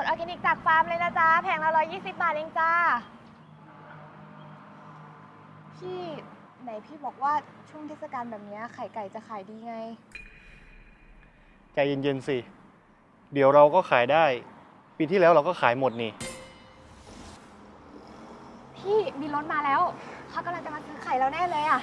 ดออร์แกนิกจากฟาร์มเลยนะจ๊ะ แผงละ120บาทเองจ้า พี่ไหนพี่บอกว่าช่วงเทศกาลแบบเนี้ยไข่ไก่จะขายดีไง ใจเย็นๆสิ เดี๋ยวเราก็ขายได้ ปีที่แล้วเราก็ขายหมดนี่ พี่มีรถมาแล้ว เขากำลังจะมาซื้อไข่เราแน่เลยอะ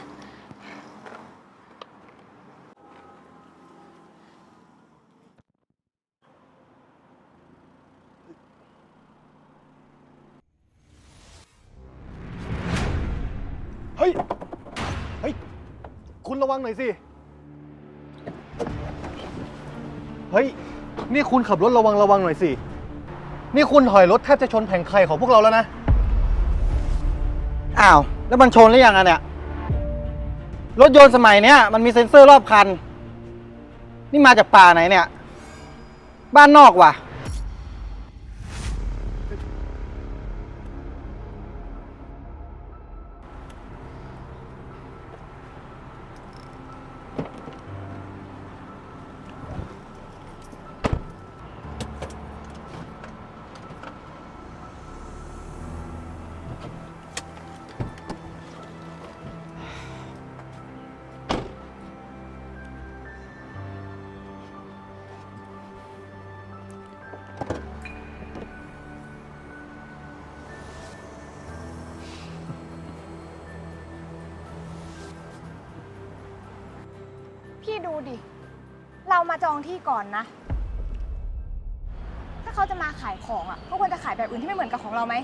ฮ้ย เฮ้ย คุณระวังหน่อยสิ เฮ้ย นี่คุณขับรถระวังระวังหน่อยสิ นี่คุณถอยรถแทบจะชนแผงไข่ของพวกเราแล้วนะ อ้าว แล้วมันชนหรือยังอะเนี่ย รถยนต์สมัยเนี้ยมันมีเซ็นเซอร์รอบคัน นี่มาจากป่าไหนเนี่ย บ้านนอกว่ะ ดูดิ เรามาจองที่ก่อนนะ ถ้าเขาจะมาขายของอะก็ควรจะขายแบบอื่นที่ไม่เหมือนกับของเราไหม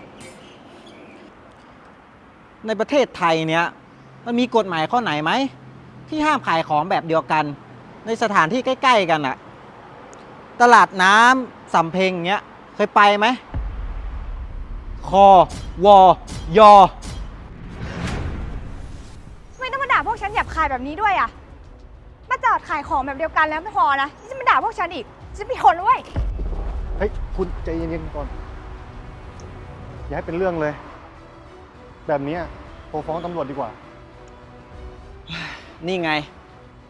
ในประเทศไทยเนี้ยมันมีกฎหมายข้อไหนไหม ที่ห้ามขายของแบบเดียวกัน ในสถานที่ใกล้ ๆ กันอะตลาดน้ำสำเพ็งเงี้ยเคยไปไหมคอวอยอทำไมต้องมาด่าพวกฉันหยาบคายแบบนี้ด้วยอะ มาจอดขายของแบบเดียวกันแล้วไม่พอนะที่จะมาด่าพวกฉันอีกฉันเป็นคนด้วยเฮ้ย คุณใจเย็นๆก่อน อย่าให้เป็นเรื่องเลย แบบเนี้ยโทรฟ้องตำรวจดีกว่า นี่ไง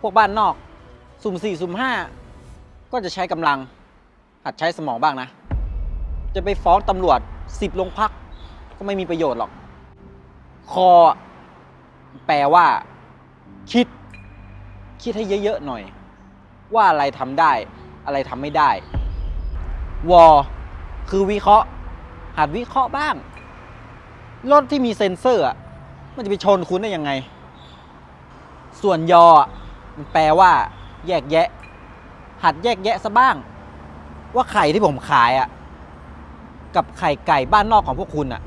พวกบ้านนอก สุ่มสี่สุ่มห้าก็จะใช้กำลัง หัดใช้สมองบ้างนะ จะไปฟ้องตำรวจสิบโรงพัก ก็ไม่มีประโยชน์หรอก คอ แปลว่า คิด คิดให้เยอะๆหน่อย ว่าอะไรทำได้ อะไรทำไม่ได้ วอ คือวิเคราะห์ หัดวิเคราะห์บ้าง รถที่มีเซ็นเซอร์มันจะไปชนคุณได้ยังไง ส่วนยอมันแปลว่า แยกแยะ หัดแยกแยะซะบ้าง ว่าไข่ที่ผมขายอะ กับไข่ไก่บ้านนอกของพวกคุณอะ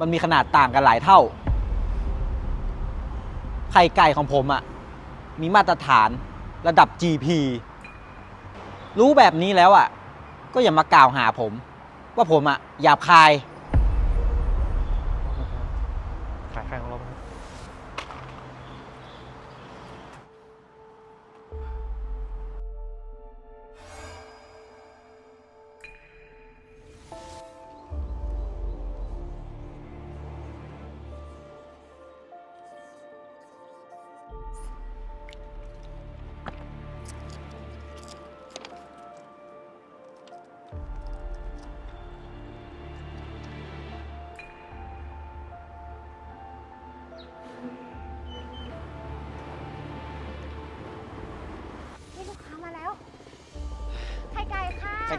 มันมีขนาดต่างกันหลายเท่า ไข่ไก่ของผมอะ มีมาตรฐานระดับ GP รู้แบบนี้แล้วอะ ก็อย่ามากล่าวหาผม ว่าผมอะหยาบคาย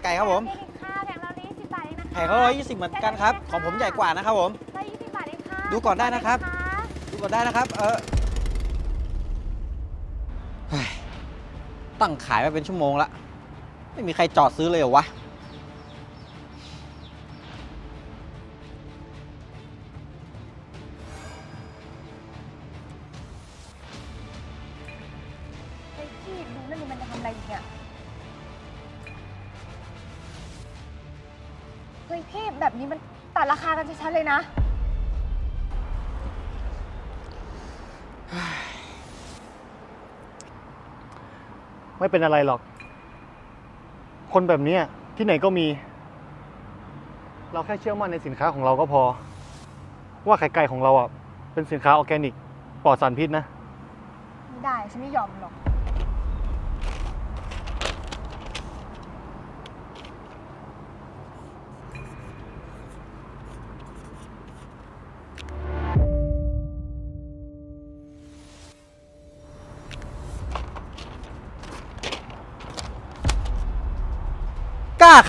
ไข่ไก่ครับผมไข่ไก่ค่ะแผงเรานี้สิบบาทเองนะคะไข่เขาร้อยยี่สิบเหมือนกันครับ ของผมใหญ่กว่านะครับผม ร้อยยี่สิบบาทเองค่ะดูก่อนได้นะครับ ดูก่อนได้นะครับ เออเฮ้ยตั้งขายมาเป็นชั่วโมงละ ไม่มีใครจอดซื้อเลยเหรอวะ ไอ้พี่ดูนั่นนี่มันจะทำอะไรอยู่เนี่ย เฮ้ยพี่แบบนี้มันตัดราคากันชัดๆเลยนะ ไม่เป็นอะไรหรอก คนแบบเนี้ยที่ไหนก็มี เราแค่เชื่อมั่นในสินค้าของเราก็พอ ว่าไข่ไก่ของเราอะ เป็นสินค้าออร์แกนิก ปลอดสารพิษนะ ไม่ได้ฉันไม่ยอมหรอก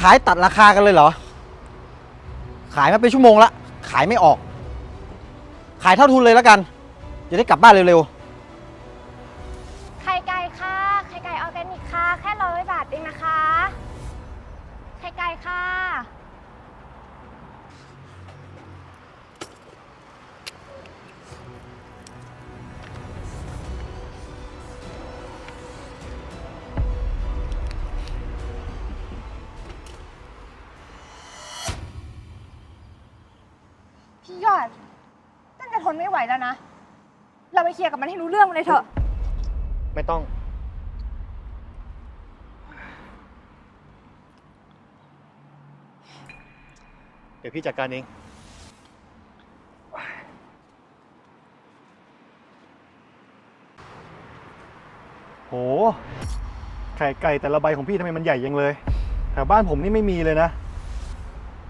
ขายตัดราคากันเลยเหรอ ขายมาเป็นชั่วโมงละ ขายไม่ออก ขายเท่าทุนเลยแล้วกัน จะได้กลับบ้านเร็วๆ ตั้งแต่ทนไม่ไหวแล้วนะ เราไปเคลียร์กับมันให้รู้เรื่องเลยเถอะ ไม่ต้อง เดี๋ยวพี่จัดการเอง โห ไข่ไก่แต่ละใบของพี่ทำไมมันใหญ่ยังเลยแถวบ้านผมนี่ไม่มีเลยนะ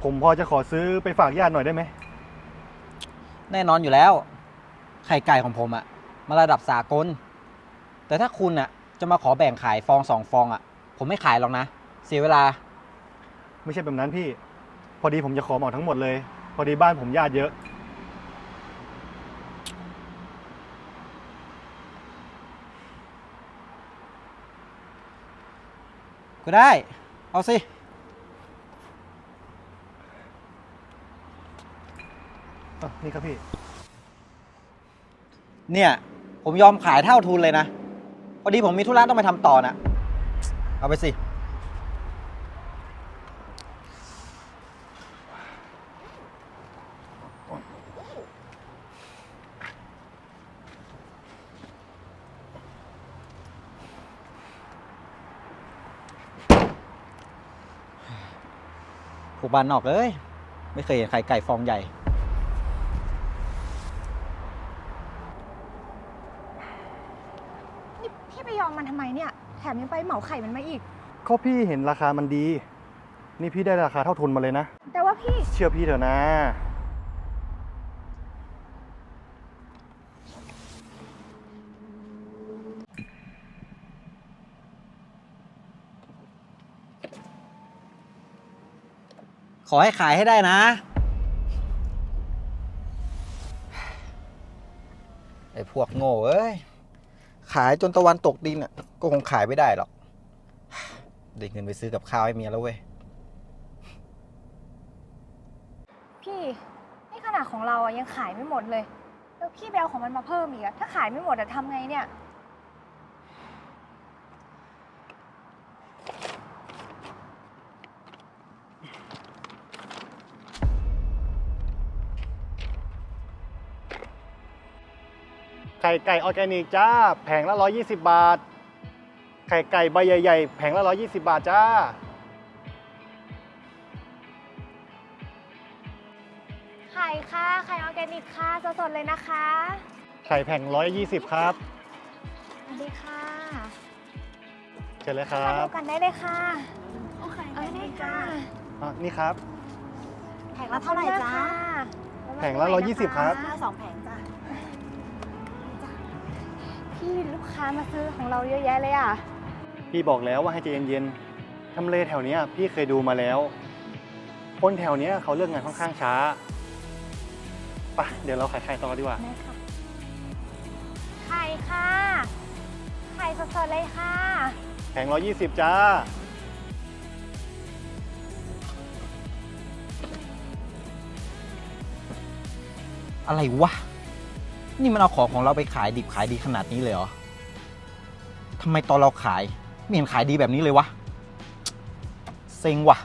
ผมพอจะขอซื้อไปฝากญาติหน่อยได้ไหมๆ แน่นอนอยู่แล้ว ไข่ไก่ของผมอะมาระดับสากล แต่ถ้าคุณอะจะมาขอแบ่งขายฟองสองฟองอะผมไม่ขายหรอกนะ เสียเวลา ไม่ใช่แบบนั้นพี่ พอดีผมจะขอเหมาทั้งหมดเลย พอดีบ้านผมญาติเยอะ ก็ได้ เอาสิ อะนี่ครับพี่ เนี่ย ผมยอมขายเท่าทุนเลยนะ พอดีผมมีธุระต้องไปทำต่อนะเอาไปสิพวกบานนอกเอ้ย ไม่เคยเห็นไข่ไก่ฟองใหญ่ นี่พี่ไปยอมมันทำไมเนี่ย แถมยังไปเหมาไข่มันมาอีก ก็พี่เห็นราคามันดี นี่พี่ได้ราคาเท่าทุนมาเลยนะ แต่ว่าพี่ เชื่อพี่เถอะนะ ขอให้ขายให้ได้นะ ไอ้พวกโง่เอ้ย ขายจนตะวันตกดินอะ ก็คงขายไม่ได้หรอกได้เงินไปซื้อกับข้าวให้เมียแล้วเว้ย พี่นี่ขนาดของเราอะยังขายไม่หมดเลย แล้วพี่ไปเอาของมันมาเพิ่มอีกอะถ้าขายไม่หมดอะทำไงเนี่ย ไข่ไก่ออร์แกนิกจ้า แผงละ 120 บาท ไข่ไก่ใบใหญ่ๆ แผงละ 120 บาทจ้า ไข่ค่ะ ไข่ออร์แกนิกค่ะ สดๆเลยนะคะ ไข่แผง 120 ครับ สวัสดีค่ะเชิญเลยคมารัดูบกันได้เลยค่ะโอเคได้ค่ะอะนี่ครับ แผงละเท่าไหร่จ๊ะแผงละ120 ครับห้าสองแผงจ้ะพี่ลูกค้ามาซื้อของเราเยอะแยะเลยอะ พี่บอกแล้วว่าให้ใจเย็นๆทำเลแถวเนี้ยพี่เคยดูมาแล้ว คนแถวเนี้ยเขาเลือกงานค่อนข้างช้าไปะเดี๋ยวเราขายไข่ต่อดีกว่า ได้ค่ะไข่ค่ะ ไข่สดๆเลยค่ะ แผง120 จ้า อะไรวะ นี่มันเอาของของเราไปขายดิบขายดีขนาดนี้เลยเหรอทำไมตอนเราขาย ไม่เห็นขายดีแบบนี้เลยวะ เซ็งว่ะ